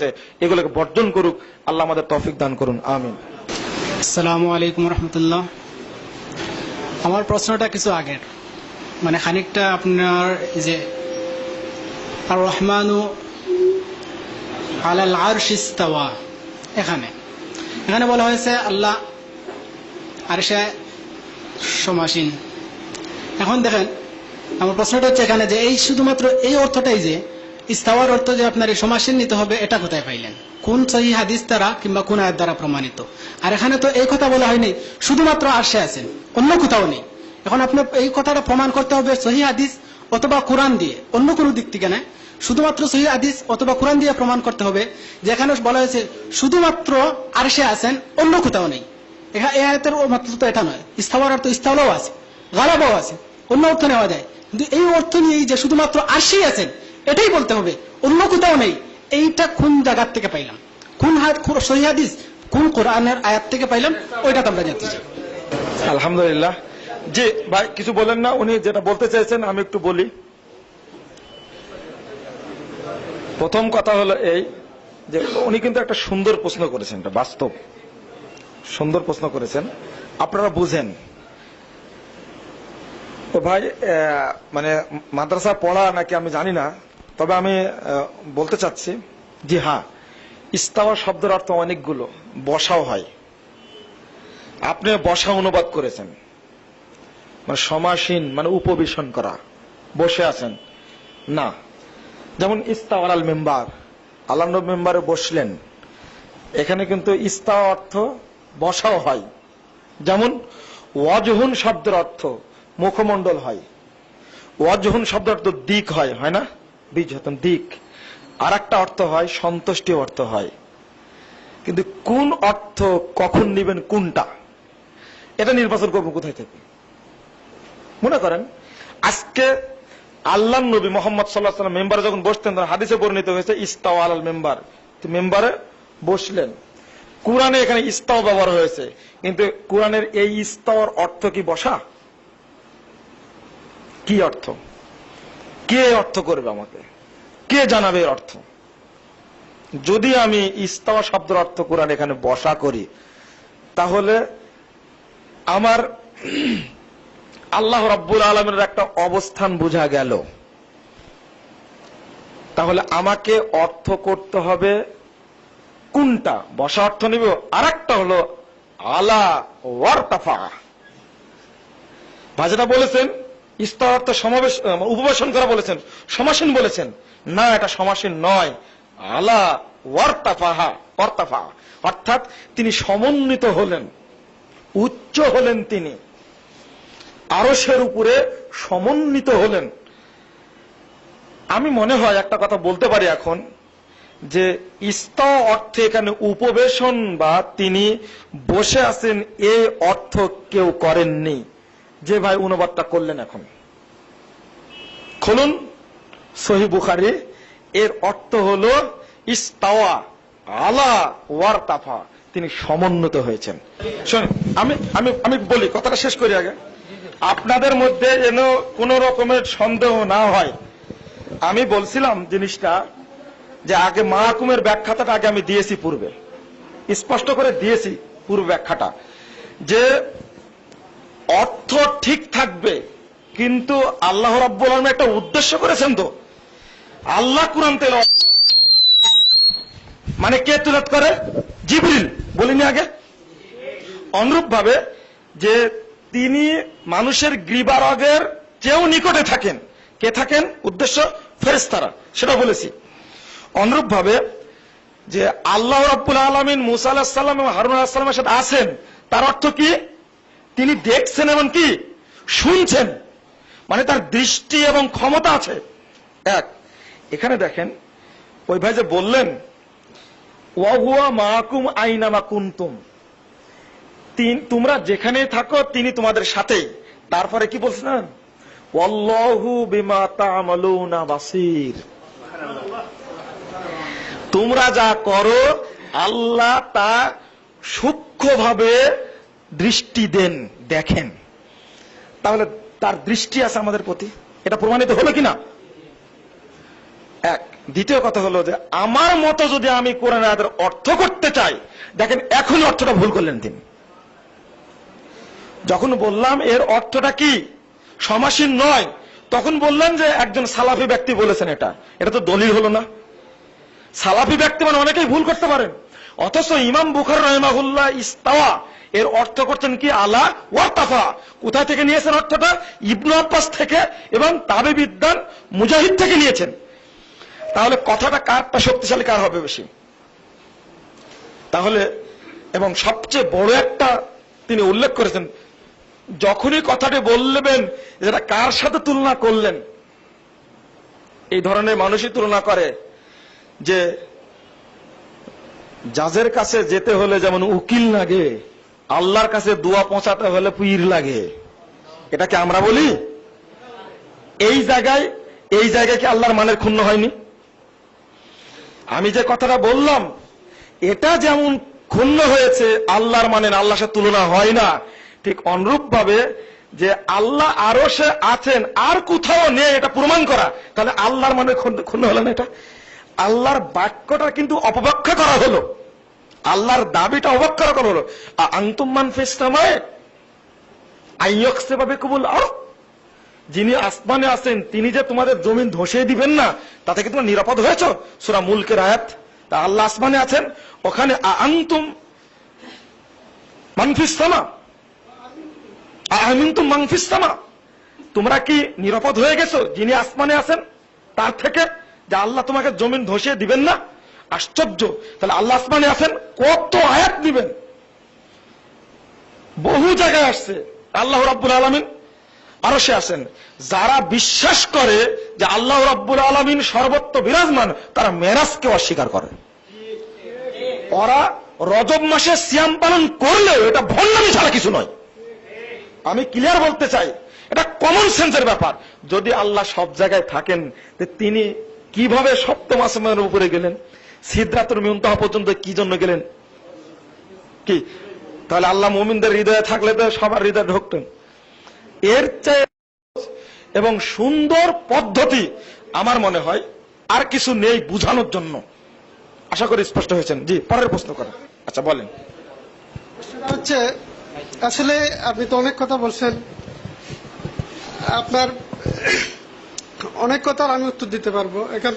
হয়েছে এগুলোকে বর্জন করুক, আল্লাহ আমাদের তৌফিক দান করুন, আমিন। আসসালামু আলাইকুম রহমতুল্লাহ। আমার প্রশ্নটা কিছু আগের। মানে খানিকটা আপনার যে আর রহমানু আলাল আরশ ইস্তাওয়া, এখানে। এখানে বলা হয়েছে, আল্লাহ আরশে সমাসীন। এখন দেখেন, আমার প্রশ্নটা হচ্ছে এখানে যে, এই শুধুমাত্র এই অর্থটাই যে ইস্তাওয়ার অর্থ যে আপনার এই সমাসীন নিতে হবে, এটা কোথায় পাইলেন? কোন সহি হাদিস দ্বারা কিংবা কোন আয়ের দ্বারা প্রমাণিত? আর এখানে তো এই কথা বলা হয়নি, শুধুমাত্র আরশে আছেন অন্য কোথাও নেই। এখন আপনি এই কথাটা প্রমাণ করতে হবে সহি হাদিস অথবা কোরআন দিয়ে, অন্য কোনো দিক থেকে না। শুধুমাত্র সহি হাদিস অথবা কোরআন দিয়ে প্রমাণ করতে হবে, যেখানে বলা হয়েছে, শুধুমাত্র আরশে আছেন, অন্য কোথাও নেই। এই আয়তের মাত্র তো এটা নয়। ইস্তাওয়ার অর্থ ইস্তাওয়াও আছে, গালাবাও আছে, অন্য অর্থ নেওয়া যায়। কিন্তু এই অর্থ নিয়েই যে শুধুমাত্র আরশেই আছেন এটাই বলতে হবে। অন্য কোথাও নেই। এইটা কোন জায়গার থেকে পাইলাম। কোন হাত সহি হাদিস কোন কোরআনের আয়াত থেকে পাইলাম, ওইটা তো আমরা জানতে চাই। আলহামদুলিল্লাহ। জি, ভাই, কিছু বলেন না? উনি যেটা বলতে চাইছেন, আমি একটু বলি। প্রথম কথা হলো এই যে উনি কিন্তু একটা সুন্দর প্রশ্ন করেছেন, এটা বাস্তব। সুন্দর প্রশ্ন করেছেন। আপনারা বুঝেন। তো ভাই মানে মাদ্রাসা পড়া নাকি আমি জানি না তবে আমি বলতে চাচ্ছি যে হ্যাঁ ইস্তাওয়া শব্দের অর্থ অনেকগুলো, বসাও হয়। আপনি বসা অনুবাদ করেছেন। মানে সমাসীন মানে উপবেশন করা, বসে আছেন। না, যেমন ইস্তাওয়ার আল মেম্বার, আল্লাহ মেম্বারে বসলেন। এখানে কিন্তু ইস্তাওয়া অর্থ বসাও হয়। যেমন, ওয়াজহুন শব্দের অর্থ মুখমণ্ডল হয়। ওয়াজহুন শব্দের অর্থ দিক হয় হয় না? বীজ দিক। আর একটা অর্থ হয়, সন্তুষ্টি অর্থ হয়। কিন্তু কোন অর্থ কখন নিবেন, কোনটা? এটা নির্বাচন করব কোথায় থেকে? মনে করেন, আজকে আল্লাহ নবী মোহাম্মদ সাল্লাহ সাল্লাম মেম্বারে যখন বসতেন, তখন হাদিসে পরিণত হয়েছে ইস্তাও আল মেম্বার। তো মেম্বারে বসলেন। কোরআনে এখানে ইস্তাও ব্যবহার হয়েছে। কিন্তু কোরআনের এই ইস্তাওয়ার অর্থ কি বসা? কি অর্থ? কে অর্থ করবে আমাকে? কে জানাবে এর অর্থ। যদি আমি ইস্তাওয়া শব্দের অর্থ কোরআন এখানে বসা করি, তাহলে আমার আল্লাহ রব্বুল আলমের একটা অবস্থান বোঝা গেল। তাহলে আমাকে অর্থ করতে হবে কোনটা? বসা অর্থ নিব। আর একটা হলো, আলা ওয়ার্তাফা। ভাজাটা বলেছেন ইস্তার অর্থ সমাবেশ উপবেশন করা বলেছেন, সমাসীন বলেছেন। না, এটা সমাসীন নয়। আলা ওয়ার্তাফাহা, ওয়ার্তাফা। অর্থাৎ তিনি সমন্বিত হলেন, উচ্চ হলেন তিনি। আরসের উপরে সমন্বিত হলেন। আমি মনে হয় একটা কথা বলতে পারি এখন, যে ইস্তা অর্থে এখানে উপবেশন বা তিনি বসে আছেন এই অর্থ কেউ করেননি। যে ভাই অনুবাদটা করলেন এখন। খুলুন, সহি বুখারি, এর অর্থ হলো, ইস্তাওয়া আলা ওয়ারতাফা, তিনি সমন্বিত হয়েছেন। শোনেন, আমি আমি আমি বলি, কথাটা শেষ করি আগে। আপনাদের মধ্যে যেন কোন রকমের সন্দেহ না হয়। আমি বলছিলাম জিনিসটা যে আগে মাহকুমের ব্যাখ্যাটা আগে আমি দিয়েছি পূর্বে। স্পষ্ট করে দিয়েছি পূর্ব ব্যাখ্যাটা। যে ঠিক থাকবে। কিন্তু আল্লাহ রাব্বুল আলম একটা উদ্দেশ্য করেছেন তো। আল্লাহ কোরআন তেল মানে কে তুলাত করে? জিবরিল। বলিনি আগে? অনুরূপ ভাবে যে তিনি মানুষের গ্রীবারগের চেয়েও নিকটে থাকেন। কে থাকেন? উদ্দেশ্য ফেরেস্তারা সেটা বলেছি। অনুরূপ ভাবে যে আল্লাহ রাব্বুল আলমিন মুসা আল্লাহ সাল্লাম এবং হারুন আল্লাহ সাথে আছেন, তার অর্থ কি? তিনি দেখছেন এবং কি? শুনছেন। মানে তার দৃষ্টি এবং ক্ষমতা আছে। এক, এখানে দেখেন, ওই ভাই যে বললেন, ওয়াহুয়া মাকুম আইনামা কুন্তুম। তিন তোমরা যেখানে থাকো, তিনি তোমাদের সাথেই। তারপরে কি বলছেন তোমরা যা করো, আল্লাহ তা সূক্ষ্মভাবে দৃষ্টি দেন, দেখেন। তাহলে তার দৃষ্টি আছে আমাদের প্রতি। এটা প্রমাণিত হলো কিনা? এক, দ্বিতীয় কথা হলো যে, আমার মতো যদি আমি কোরআন আয়াতের অর্থ করতে চাই, দেখেন এখনই অর্থটা ভুল করলেন তিনি। যখন বললাম এর অর্থটা কি? সমাসীন নয়। তখন বললেন যে, একজন সালাফি ব্যক্তি বলেছেন এটা। এটা তো দলিল হলো না। সালাফি ব্যক্তি মানে অনেকেই ভুল করতে পারেন। অথচ ইমাম বুখার রহমাহুল্লাহ ইস্তাওয়া, এর অর্থ করছেন কি? আলা ওয়ার্তাফা কোথায় থেকে নিয়েছেন অর্থটা? ইবনু আব্বাস থেকে এবং তাবে বিদ্যান মুজাহিদ থেকে নিয়েছেন। তাহলে কথাটা কারটা শক্তিশালী, কার হবে বেশি? তাহলে, এবং সবচেয়ে বড় একটা তিনি উল্লেখ করেছেন, যখনই কথাটি বললেন, যেটা কার সাথে তুলনা করলেন? এই ধরনের মানুষই তুলনা করে যে জাজের কাছে যেতে হলে যেমন উকিল লাগে, আল্লাহর কাছে দোয়া পৌঁছাতে হলে পীর লাগে। এটাকে আমরা বলি, এই জায়গায় এই জায়গায় কি আল্লাহর মানের ক্ষুণ্ণ হয়নি? আমি যে কথাটা বললাম, এটা যেমন ক্ষুণ্ণ হয়েছে, আল্লাহর মানের আল্লাহর সাথে তুলনা হয় না। ঠিক অনুরূপ ভাবে যে আল্লাহ আরও সে আছেন, আর কোথাও নেই, এটা প্রমাণ করা। তাহলে আল্লাহর মানে ক্ষুণ্ণ হলো না এটা? আল্লাহর বাক্যটা কিন্তু অপব্যাখ্যা করা হলো। আল্লাহর দাবিটা অবক্ষা করা হলো। আর যিনি আসমানে আছেন, তিনি যে তোমাদের জমিন ধসিয়ে দিবেন না, তাতে কি তোমরা নিরাপদ হয়েছ? সুরা মুলকের আয়াত। তা আল্লাহ আসমানে আছেন, ওখানে আমিনতুম মানফিস্তামা তোমরা কি নিরাপদ হয়ে গেছো? যিনি আসমানে আছেন, তার থেকে যে আল্লাহ তোমাকে জমিন ধসিয়ে দিবেন না? আশ্চর্য। তাহলে আল্লাহ আসমানে আছেন, কত আয়াত দিবেন? বহু জায়গায় আসছে। আল্লাহ রাব্বুল আলমিন আরও সে আছেন। যারা বিশ্বাস করে যে আল্লাহ রাব্বুল আলমিন সর্বত্র বিরাজমান, তারা মেরাজকে অস্বীকার করে। ওরা রজব মাসে সিয়াম পালন করলেও এটা ভণ্ডামি ছাড়া কিছু নয়। আমি ক্লিয়ার বলতে চাই, এটা কমন সেন্সের ব্যাপার। যদি আল্লাহ সব জায়গায় থাকেন তিনি কীভাবে সপ্তম আসমানের উপরে গেলেন? সিদ্ধাতুর মিউন্তাহা পর্যন্ত কি জন্য গেলেন? কি? তাহলে আল্লাহ মুমিনদের হৃদয়ে থাকলে তো সবার হৃদয়ে ঢুকতেন। এর চেয়ে এবং সুন্দর পদ্ধতি আমার মনে হয় আর কিছু নেই বুঝানোর জন্য। আশা করি স্পষ্ট হয়েছেন। জি, পরের প্রশ্ন করেন। আচ্ছা বলেন। হচ্ছে, আসলে আপনি তো অনেক কথা বলছেন। আপনার অনেক কথার আমি উত্তর দিতে পারব। এখান